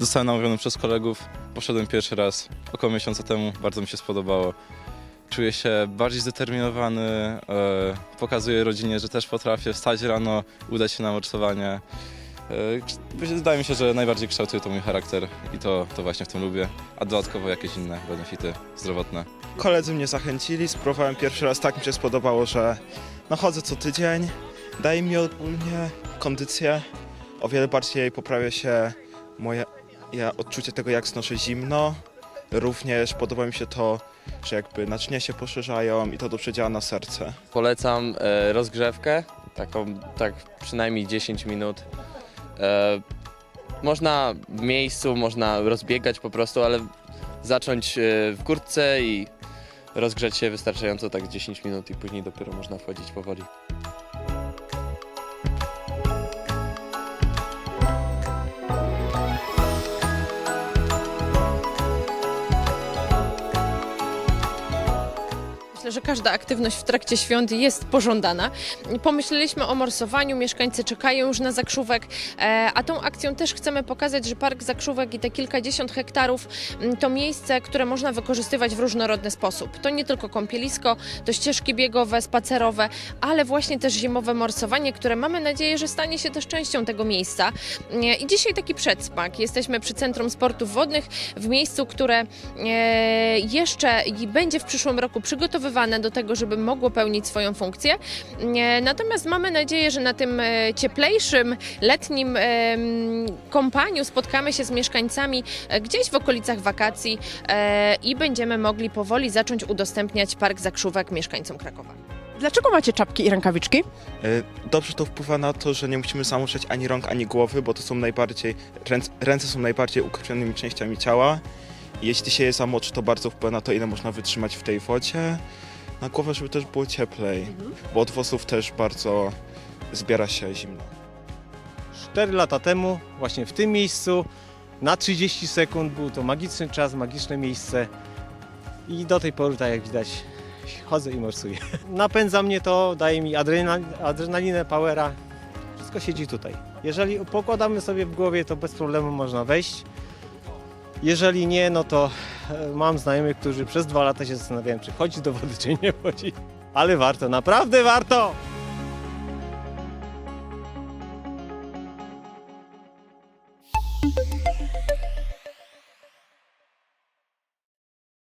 Zostałem namówiony przez kolegów, poszedłem pierwszy raz około miesiąca temu, bardzo mi się spodobało. Czuję się bardziej zdeterminowany, e, pokazuję rodzinie, że też potrafię wstać rano, udać się na morsowanie. E, Wydaje mi się, że najbardziej kształtuje to mój charakter i to, to właśnie w tym lubię, a dodatkowo jakieś inne benefity zdrowotne. Koledzy mnie zachęcili, spróbowałem pierwszy raz, tak mi się spodobało, że no chodzę co tydzień, daje mi ogólnie kondycję, o wiele bardziej poprawia się moje ja, odczucie tego, jak znoszę zimno. Również podoba mi się to, że jakby naczynia się poszerzają i to dobrze działa na serce. Polecam e, rozgrzewkę, taką tak przynajmniej 10 minut. E, można w miejscu, można rozbiegać po prostu, ale zacząć e, w kurtce i rozgrzeć się wystarczająco tak 10 minut i później dopiero można wchodzić powoli. Myślę, że każda aktywność w trakcie świąt jest pożądana. Pomyśleliśmy o morsowaniu, mieszkańcy czekają już na zakrzówek, e, a tą akcją też chcemy pokazać, że Park Zakrzówek i te kilkadziesiąt hektarów to miejsce, które można wykorzystywać w różnorodny sposób. To nie tylko kąpielisko, to ścieżki biegowe, spacerowe, ale właśnie też zimowe morsowanie, które mamy nadzieję, że stanie się też częścią tego miejsca. E, I dzisiaj taki przedsmak. Jesteśmy przy Centrum Sportów Wodnych, w miejscu, które e, jeszcze i będzie w przyszłym roku przygotowywane do tego, żeby mogło pełnić swoją funkcję. Natomiast mamy nadzieję, że na tym e, cieplejszym, letnim em, kąpaniu spotkamy się z mieszkańcami e, gdzieś w okolicach wakacji e, i będziemy mogli powoli zacząć udostępniać Park Zakrzówek mieszkańcom Krakowa. Dlaczego macie czapki i rękawiczki? Dobrze to wpływa na to, że nie musimy zamuszać ani rąk, ani głowy, bo to są najbardziej, ręce, ręce są najbardziej ukrwionymi częściami ciała. Jeśli się je zamoczy, to bardzo wpływa na to, ile można wytrzymać w tej wodzie. Na głowę, żeby też było cieplej, bo od włosów też bardzo zbiera się zimno. 4 lata temu, właśnie w tym miejscu, na 30 sekund był to magiczny czas, magiczne miejsce i do tej pory, tak jak widać, chodzę i morsuję. Napędza mnie to, daje mi adrenal, adrenalinę, powera, wszystko siedzi tutaj. Jeżeli pokładamy sobie w głowie, to bez problemu można wejść. Jeżeli nie, no to e, mam znajomych, którzy przez dwa lata się zastanawiałem, czy chodzi do wody, czy nie chodzi. Ale warto, naprawdę warto!